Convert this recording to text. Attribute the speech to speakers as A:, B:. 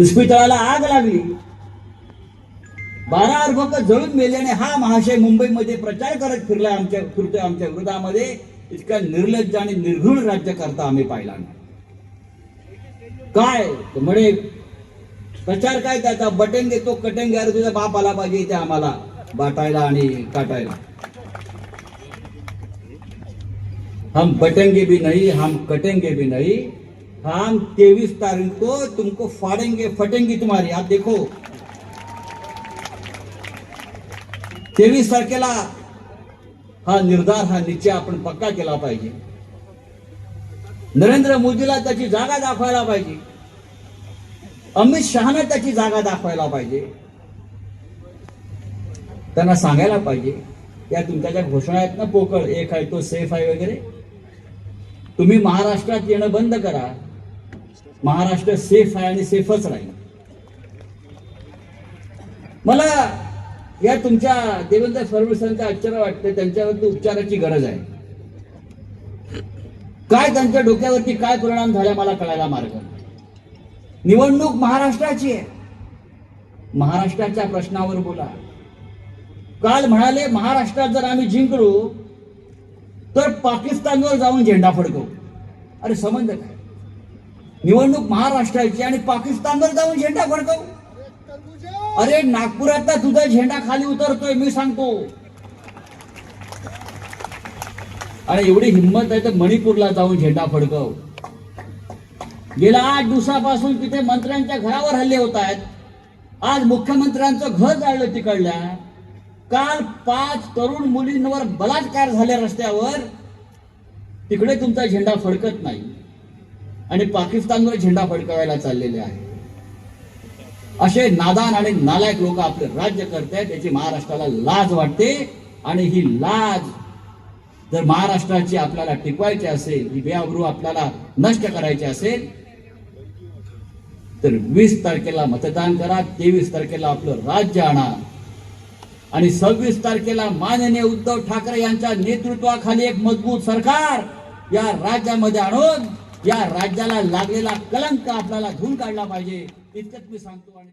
A: इस्पितळाला आग लागली. बारा अर्भक जळून मेल्याने हा महाशय मुंबईमध्ये प्रचार करत फिरलाय आमच्या फिरतोय आमच्या विरोधामध्ये इतका निर्लज्ज आणि निर्घृण राज्य करता आम्ही पाहिला नाही. काय? म्हणे प्रचार काय त्याचा? बटन तो कटन घ्यायला तुझा बाप आला पाहिजे इथे आम्हाला. बाटायला आणि काटायला. हम बटेंगे भी नाही हम कटेंगे भी नाही. हम तेईस तारीख को तुमको फाड़ेंगे फटेंगी तुम्हारी आप देखो। तेवीस तारखेला हा निर्धार हा निश्चय आपण पक्का केला पाहिजे. नरेंद्र मोदीला त्याची जागा दाखवायला पाहिजे. अमित शहाना त्याची जागा दाखवायला पाहिजे. त्यांना सांगायला पाहिजे. या तुमच्या ज्या घोषणा आहेत ना पोकळ एक आहे तो सेफ आहे वगैरे. तुम्ही महाराष्ट्रात येणं बंद करा. महाराष्ट्र सेफ आहे आणि सेफच राहील. मला या तुमच्या देवेंद्र फडणवीसांचं आश्चर्य वाटतं त्यांच्यावरती उपचाराची गरज आहे. काय त्यांच्या डोक्यावरती काय परिणाम झाला मला कळायला मार्ग? निवडणूक महाराष्ट्राची आहे. महाराष्ट्राच्या प्रश्नावर बोला. काल म्हणाले महाराष्ट्रात जर आम्ही जिंकलो तर पाकिस्तानवर जाऊन झेंडा फडकवू. अरे संबंध काय? निवडणूक महाराष्ट्राची आणि पाकिस्तानवर जाऊन झेंडा फडकवू. अरे नागपुरातला तुझा झेंडा खाली उतरतोय मी सांगतो. आणि एवढी हिंमत आहे तर मणिपूरला जाऊन झेंडा फडकव. गेल्या आठ दिवसापासून तिथे मंत्र्यांच्या घरावर हल्ले होत आहेत. आज मुख्यमंत्र्यांचं घर जाळलं तिकडल्या. काल पाच तरुण मुलींवर बलात्कार झाले रस्त्यावर तिकडे तुमचा झेंडा फडकत नाही. आणि पाकिस्तानवर झेंडा फडकवायला चाललेले आहे. असे नादान आणि नालायक लोक आपले राज्य करतायत त्याची महाराष्ट्राला लाज वाटते. आणि ही लाज जर महाराष्ट्राची आपल्याला टिकवायची असेल ही बेआबरू आपल्याला नष्ट करायची असेल तर वीस तारखेला मतदान करा तेवीस तारखेला आपलं राज्य आणा. आणि सव्वीस तारखेला माननीय उद्धव ठाकरे यांच्या नेतृत्वाखाली एक मजबूत सरकार या राज्यामध्ये आणून या राज्याला लागलेला कलंक आपल्याला धुवून काढला पाहिजे. इतकंच मी सांगतो आणि